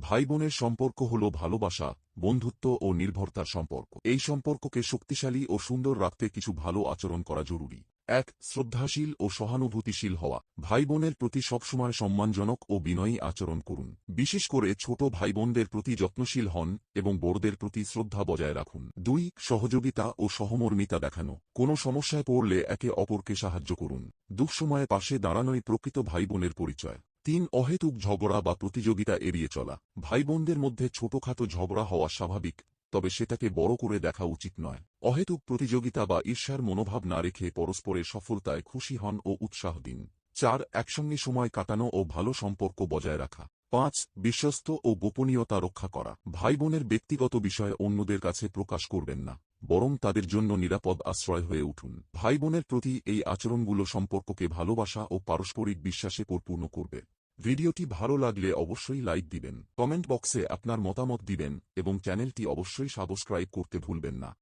ভাই বোনের সম্পর্ক হল ভালোবাসা, বন্ধুত্ব ও নির্ভরতার সম্পর্ক। এই সম্পর্ককে শক্তিশালী ও সুন্দর রাখতে কিছু ভালো আচরণ করা জরুরি। এক, শ্রদ্ধাশীল ও সহানুভূতিশীল হওয়া। ভাই বোনের প্রতি সবসময় সম্মানজনক ও বিনয়ী আচরণ করুন। বিশেষ করে ছোট ভাই বোনদের প্রতি যত্নশীল হন এবং বড়দের প্রতি শ্রদ্ধা বজায় রাখুন। দুই, সহযোগিতা ও সহমর্মিতা দেখানো। কোনো সমস্যায় পড়লে একে অপরকে সাহায্য করুন। দুঃসময়ে পাশে দাঁড়ানোই প্রকৃত ভাই বোনের পরিচয়। তিন অহেতুক ঝগড়া বা প্রতিযোগিতা এড়িয়ে চলা। ভাই বোনদের মধ্যে ছোটখাটো ঝগড়া হওয়া স্বাভাবিক, তবে সেটাকে বড় করে দেখা উচিত নয়। অহেতুক প্রতিযোগিতা বা ঈর্ষার মনোভাব না রেখে পরস্পরের সফলতায় খুশি হন ও উৎসাহ দিন। চার, একসঙ্গে সময় কাটানো ও ভালো সম্পর্ক বজায় রাখা। পাঁচ, বিশ্বস্ত ও গোপনীয়তা রক্ষা করা। ভাই বোনের ব্যক্তিগত বিষয় অন্যদের কাছে প্রকাশ করবেন না, বরং তাদের জন্য নিরাপদ আশ্রয় হয়ে উঠুন। ভাই বোনের প্রতি এই আচরণগুলো সম্পর্ককে ভালোবাসা ও পারস্পরিক বিশ্বাসে পরিপূর্ণ করবে। ভিডিওটি ভালো লাগলে অবশ্যই লাইক দিবেন। কমেন্ট বক্সে আপনার মতামত দিবেন এবং চ্যানেলটি অবশ্যই সাবস্ক্রাইব করতে ভুলবেন না।